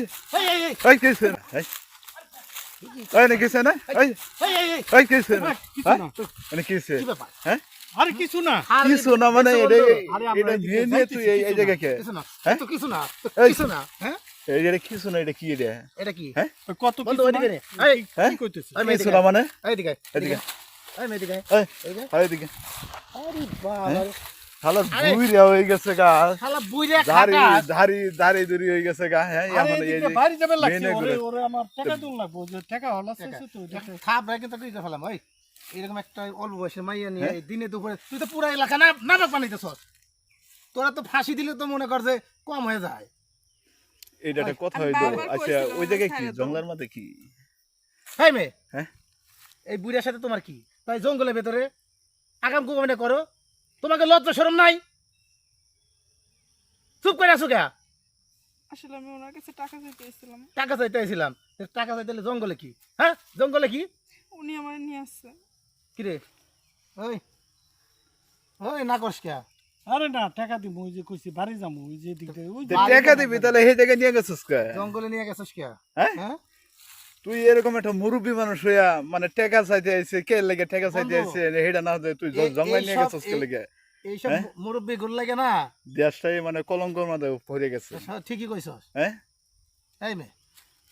এই এই কিছু না এই। এই না কিছু না এই। এই কিছু না হ্যাঁ? না। মানে কিছু হ্যাঁ? আরে কিছু না। কিছু না মানে এটা। এটা নিয়ে নিয়ে তুই এই- এই জায়গায় কে? কিছু না। হ্যাঁ? তো কিছু না। কিছু না। হ্যাঁ? এই এটা কিছু না এটা কি এটা? এটা কি? হ্যাঁ? কত কিছু না? রে। এই, হ্যাঁ? কি কইতেছিস এই, কিছু না মানে? এইদিকে এদিকে এই মেয়েদিকে। এই। এইদিকে এদিকে আরে বাবা। আরে। বুইরা হয়ে গেছে গা। শালা বুইরা ধারি খাটা ধারি ধারি হয়ে গেছে গা। হ্যাঁ এই যাবে লাগছে ওরে ওরে আমার টাকা দিন লাগবো যে টাকা হলা শেষে তো দেখে খাপ রে কিন্তু তুই ফেলাম ওই। এরকম একটা অল্প বয়সের মাইয়া নিয়ে হ্যাঁ? দিনে দুপুরে তুই তো পুরা এলাকা না নাটক বানাইতেছস তোরা তো ফাঁসি দিলে তো মনে কর যে কম হয়ে যায়। এটা একটা কথা হইল। আচ্ছা ওই জায়গায় কি? ছাড়ে দাও। জঙ্গলের মধ্যে কি? হ্যাঁ মেয়ে হ্যাঁ? এই বুড়িয়ার সাথে তোমার কি? তাই জঙ্গলের ভেতরে আগাম কুকামটা করো তোমাকে লজ্জা শরম নাই? চুপ করে আসো কে আসলে আমি ওনার কাছে টাকা চাইতে টাকা চাইতে আইছিলাম টাকা চাইতে জঙ্গলে কি? হ্যাঁ? জঙ্গলে কি? উনি আমার নিয়ে আসছে। কি রে? ওই ওই না করস কে আরে না টাকা দিব ওই যে কইছি বাড়ি যাব ওই যে দিকে ওই টাকা দিবি তাহলে সেই জায়গায় নিয়ে গেছিস কে জঙ্গলে নিয়ে গেছিস কে হ্যাঁ? হ্যাঁ? তুই এরকম একটা মুরব্বী মানুষ হইয়া মানে টাকা চাইতে আইছে কে লেগে টাকা চাইতে আইছে হেডা না হতে তুই জঙ্গল নিয়ে গেছিস কে লেগে? এইসব হ্যাঁ? মুরব্বী গুল লাগে না? দেশটাই মানে কলঙ্কর মধ্যে পড়ে গেছে। সব ঠিকই কইছস। হ্যাঁ? এই মে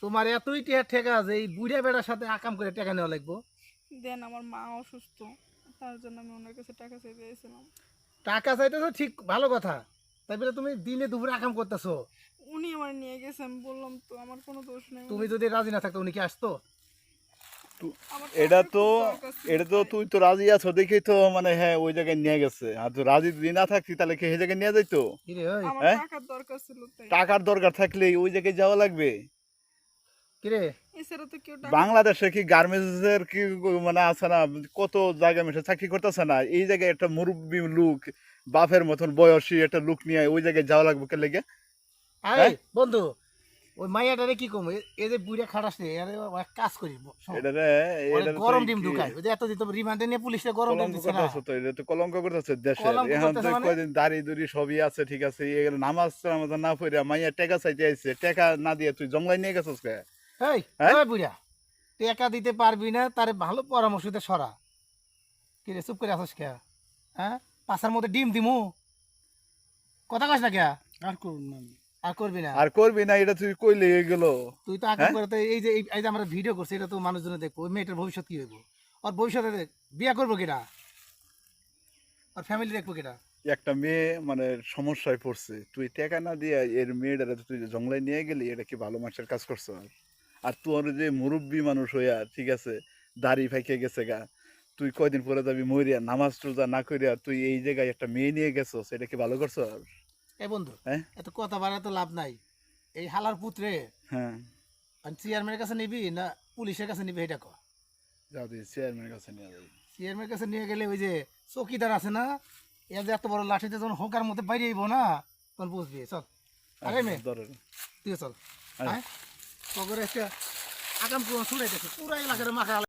তোমার এতই টিয়া ঠেকা যে এই বুড়িয়া বেড়ার সাথে আকাম করে টাকা নেওয়া লাগবো। দেন আমার মা অসুস্থ। তার জন্য আমি ওনার কাছে টাকা চাইতে এসেছিলাম। টাকা চাইতেছো ঠিক ভালো কথা। তাই বলে তুমি দিনে দুপুরে আকাম করতেছো। উনি আমার নিয়ে গেছে আমি বললাম তো আমার কোনো দোষ নেই। তুমি যদি রাজি না থাকতো উনি কি আসতো? এটা টাকার তো এটা তো তুই। তো রাজি আছো দেখেই তো মানে হ্যাঁ ওই জায়গায় নিয়ে গেছে। আর তুই রাজি যদি না থাকতি তাহলে কি সেই জায়গায় নিয়ে যাইতো? হ্যাঁ? টাকার দরকার ছিল তাই। টাকার দরকার থাকলে ওই জায়গায় যাওয়া লাগবে। বাংলাদেশে কি গার্মেন্টস এর কি মানে আছে না কত জায়গায় মেশে চাকরি করতেছে না এই জায়গায় একটা মুরব্বী লোক বাপের মতন বয়সী একটা লোক নিয়ে ওই জায়গায় যাওয়া লাগবে কে লেগে? আরে হ্যাঁ? বন্ধু ওই মাইয়াটারে কি কম? এই যে খাটাস রে আরে এক কাজ করি শোন, এটা রে ওরে এটা গরম ডিম ঢুকায়। ওই যে এতদিন তো রিমান্ডে নিয়ে পুলিশে গরম ডিম দিচ্ছে না। তো এটা তো কলঙ্ক করতেছে কলঙ্ক এখন তো মানে? কয়দিন দাড়ি দুড়ি সবই আছে ঠিক আছে এগুলো নামাজ টামাজ না পড়ে মাইয়া টাকা চাইতে আইছে। টাকা না দিয়ে তুই জঙ্গলায় নিয়ে গেছিস কে? এই হ্যাঁ? টাকা দিতে পারবি না তারে ভালো পরামর্শ দিতে সরা। কি রে চুপ করে আসিস কে? হ্যাঁ? পাশার মধ্যে ডিম দিমু। কথা কস না কে? আর করুন না। আর করবি না? আর করবি না এটা তুই কইলে গেল? তুই তো আগে হ্যাঁ? করে এই যে এই- এই যে আমরা ভিডিও করছি এটা তো মানুষজন দেখব। ওই মেয়েটার ভবিষ্যৎ কি হইব? আর ভবিষ্যতে বিয়া করব কিনা? আর ফ্যামিলি দেখব কিনা? একটা মেয়ে মানে সমস্যায় পড়ছে। তুই টাকা না দিয়ে এর মেয়েটারে তুই যে জঙ্গলায় নিয়ে গেলি এটা কি ভালো মানুষের কাজ করছ আর? তোর যে মুরব্বী মানুষ হইয়া ঠিক আছে দাড়ি ফাইকে গেছে গা তুই কয়দিন পরে যাবি মরিয়া নামাজ রোজা না করিয়া তুই এই জায়গায় একটা মেয়ে নিয়ে গেছো সেটা কি ভালো করছ এ বন্ধু হ্যাঁ? এত কথা বাড়া তো লাভ নাই। এই হালার পুত্রে হ্যাঁ। চেয়ারম্যানের কাছে নিবি না পুলিশের কাছে নিবি এটা কর। যাও চেয়ারম্যানের কাছে নিয়ে চেয়ারম্যানের কাছে নিয়ে গেলে ওই যে চৌকিদার আছে না এর যে এত বড় লাঠিতে যখন হোকার মধ্যে বাইরে আইব না তখন বুঝবি। চল আরে মেয়ে ধরে তুই চল। হ্যাঁ? তখন একটা আগাম পুরো ছুড়াইতেছে পুরা এলাকার মাখা